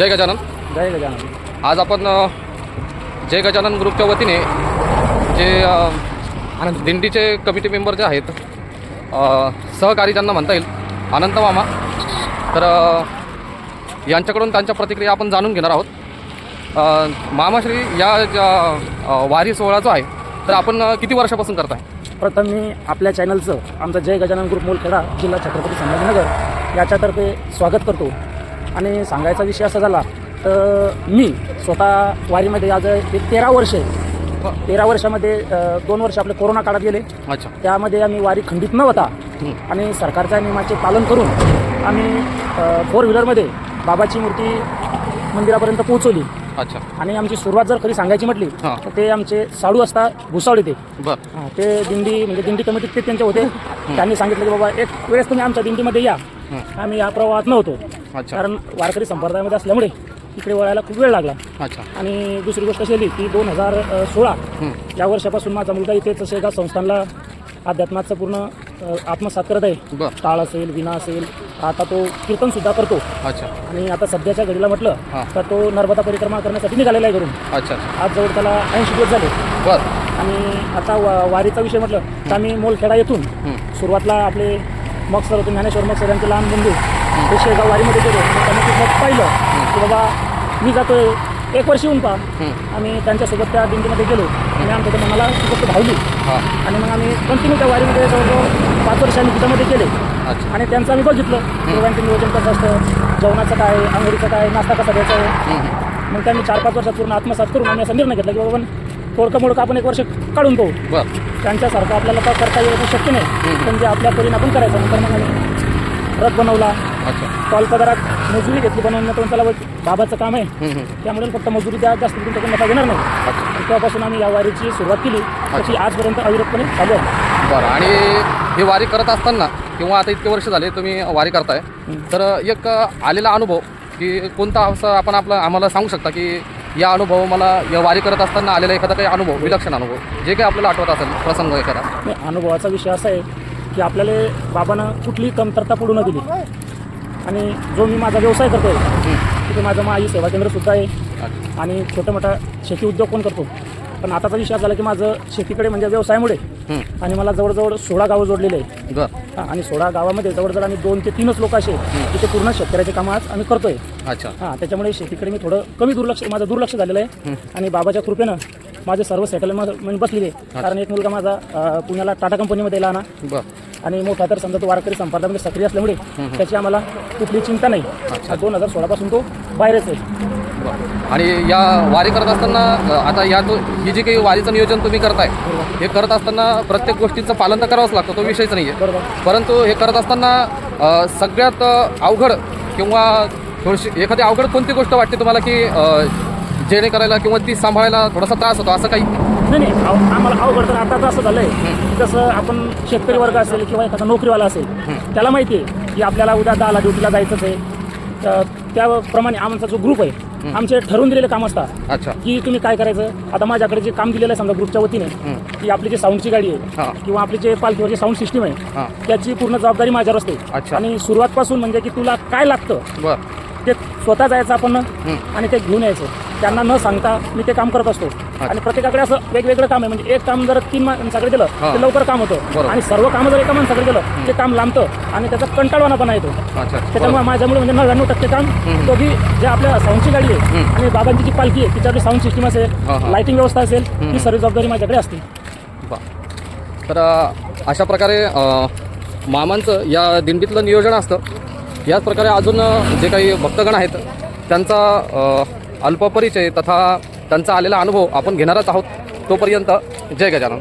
जय गजानन. जय गजानन. आज आपण जय गजानन ग्रुपच्या वतीने जे आनंद. दिंडीचे कमिटी मेंबर जे आहेत सहकारी ज्यांना म्हणता येईल अनंत मामा तर यांच्याकडून त्यांच्या प्रतिक्रिया आपण जाणून घेणार आहोत. मामाश्री या ज्या वारी सोहळा जो आहे तर आपण किती वर्षापासून करताय? प्रथम मी आपल्या चॅनलचं आमचं जय गजानन ग्रुप मोलखेडा जिल्हा छत्रपती संभाजीनगर याच्यातर्फे स्वागत करतो. आणि सांगायचा विषय असा झाला तर मी स्वतः वारीमध्ये आज एक तेरा वर्ष आहे. तेरा वर्षामध्ये दोन वर्ष आपले कोरोना काळात गेले. अच्छा. त्यामध्ये आम्ही वारी खंडित न होता. आणि सरकारच्या नियमाचे पालन करून आम्ही फोर व्हीलरमध्ये बाबाची मूर्ती मंदिरापर्यंत पोहोचवली. अच्छा. आणि आमची सुरुवात जर खरी सांगायची म्हटली. तर ते आमचे साडू असता भुसावळे ते बरं. हा, ते दिंडी म्हणजे दिंडी कमिटीत ते त्यांचे होते. त्यांनी सांगितलं की बाबा एक वेळेस तुम्ही आमच्या दिंडीमध्ये या. आम्ही या प्रवाहात नव्हतो. अच्छा. कारण वारकरी संप्रदायामध्ये असल्यामुळे इकडे वळायला खूप वेळ लागला. अच्छा. आणि दुसरी गोष्ट अशी आली की दोन हजार सोळा. या वर्षापासून माझा मुलगा इथेच शेगाव संस्थानला अध्यात्माचं पूर्ण आत्मसात करत आहे. टाळ असेल विना असेल आता तो कीर्तन सुद्धा करतो. अच्छा. आणि आता सध्याच्या घडीला म्हटलं. तर तो नर्मदा परिक्रमा करण्यासाठी निघालेला आहे घरून. अच्छा आज जवळ त्याला ऐंशी दिवस झाले. बरं. आणि आता वारीचा विषय म्हटलं तर आम्ही मोलखेडा येथून. सुरुवातला आपले मगसर होते ज्ञानेश्वर मगसर यांचे लहान बंधू ते शेगाव वारीमध्ये गेले. त्यांनी तिथं पाहिलं की बाबा मी जातोय. एक वर्ष येऊन पहा. आम्ही त्यांच्यासोबत त्या दिंडीमध्ये गेलो. आणि आमच्या त्या मनाला गोष्ट भावली. आणि मग आम्ही कंटिन्यू त्या वारीमध्ये जवळजवळ पाच वर्ष आम्ही तिच्यामध्ये केले आणि त्यांचं आम्ही बघितलं. दोघांचं नियोजन कसं असतं? जेवणाचं काय? आंघोळीचं काय? नाश्ता कसा द्यायचा आहे. मग त्यांनी चार पाच वर्षात पूर्ण आत्मसात करून आम्ही असा निर्णय घेतला की बाबा थोडकं मोडकं आपण एक वर्ष काढून पाहू. त्यांच्यासारखं आपल्याला तर करता येणं शक्य नाही. पण जे आपल्या परीने आपण करायचं नंतर मग आम्ही रथ बनवला. अच्छा. टॉल पदारात मजुरी घेतली बनवणं तर त्याला बाबाचं काम आहे. त्यामुळे फक्त मजुरी द्या जास्त तुमच्याकडून नफा घेणार नाही. तेव्हापासून आम्ही या वारीची सुरुवात केली. त्याची आजपर्यंत अविरतपणे चालू आहे. बरं आणि ही वारी करत असताना किंवा आता इतके वर्ष झाले तुम्ही वारी करताय तर एक आलेला अनुभव की कोणता असं आपण आपला आम्हाला सांगू शकता की या अनुभव मला या वारी करत असताना आलेला एखादा काही अनुभव विलक्षण अनुभव जे काही आपल्याला आठवत असेल प्रसंग एखादा. नाही, अनुभवाचा विषय असा आहे की आपल्याला बाबानं कुठलीही कमतरता पडू न दिली. आणि जो मी माझा व्यवसाय करतोय तिथे माझं मग आई सेवा केंद्रसुद्धा आहे. अच्छा. आणि छोटा मोठा शेती उद्योग पण करतो? पण आताचा विषय असा झाला की माझं शेतीकडे म्हणजे व्यवसायामुळे आणि मला जवळजवळ सोळा गावं जोडलेले आहे बरं. हा, आणि सोळा गावामध्ये जवळजवळ आम्ही दोन ते तीनच लोक असे तिथे पूर्ण शेतकऱ्याचे कामं आज आम्ही करतोय. अच्छा. हां त्याच्यामुळे शेतीकडे मी थोडं कमी दुर्लक्ष माझं दुर्लक्ष झालेलं आहे. आणि बाबाच्या कृपेनं माझे सर्व सेटलमेंट बसलेले आहे. कारण एक मुलगा माझा पुण्याला टाटा कंपनीमध्ये लहाना बरं. आणि मोठा तर समजा तो वारकरी संपादनामध्ये सक्रिय असल्यामुळे त्याची आम्हाला कुठली चिंता नाही. दोन हजार सोळापासून तो बाहेरच आहे. आणि या वारी करत असताना आता या तो ही जी काही वारीचं नियोजन तुम्ही करताय हे करत असताना प्रत्येक गोष्टीचं पालन तर करावंच लागतं तो विषयच नाही आहे परंतु हे करत असताना सगळ्यात अवघड किंवा थोडीशी एखादी अवघड कोणती गोष्ट वाटते तुम्हाला की जेणे करायला किंवा ती सांभाळायला थोडासा त्रास होतो असं काही? नाही नाही. आव- आम्हाला अवघड तर आता तर असं झालंय जसं आपण शेतकरी वर्ग असेल किंवा एखादा नोकरीवाला असेल त्याला माहिती आहे की आपल्याला उद्या दहाला ड्युटीला जायचंच आहे. तर त्याप्रमाणे आमचा जो ग्रुप आहे आमचे ठरवून दिलेले काम असतात. अच्छा. की तुम्ही काय करायचं? आता माझ्याकडे जे काम दिलेलं आहे समजा ग्रुपच्या वतीने की आपली जी साऊंडची गाडी हां. आहे किंवा आपली जे पालखीवर जे साऊंड सिस्टीम आहे त्याची पूर्ण जबाबदारी माझ्यावर असते. अच्छा. आणि सुरुवातपासून म्हणजे की तुला काय लागतं? बरं. ते स्वतः जायचं आपण आणि ते घेऊन यायचं. त्यांना न सांगता मी ते काम करत असतो. आणि प्रत्येकाकडे असं वेगवेगळं काम आहे. म्हणजे एक काम जर तीन माणसाकडे दिलं. ते लवकर काम होतं. आणि सर्व कामं जर एका माणसाकडे दिलं ते काम लांबतं आणि त्याचा कंटाळवानापणा येतो. त्याच्यामुळे माझ्यामुळे म्हणजे नव्याण्णव टक्के काम दोघी जे आपल्या साऊंडची गाडी आहे आणि बाबांची जी पालखी आहे तिच्यावरची साऊंड सिस्टीम असेल. लाईटिंग व्यवस्था असेल ही सर्व जबाबदारी माझ्याकडे असते. तर अशा प्रकारे मामांचं या दिंडीतलं नियोजन असतं. याच प्रकारे अजून जे काही भक्तगण आहेत त्यांचा अल्पपरिचय तथा त्यांचा आलेला अनुभव आपण घेणारच आहोत. तोपर्यंत जय गजानन.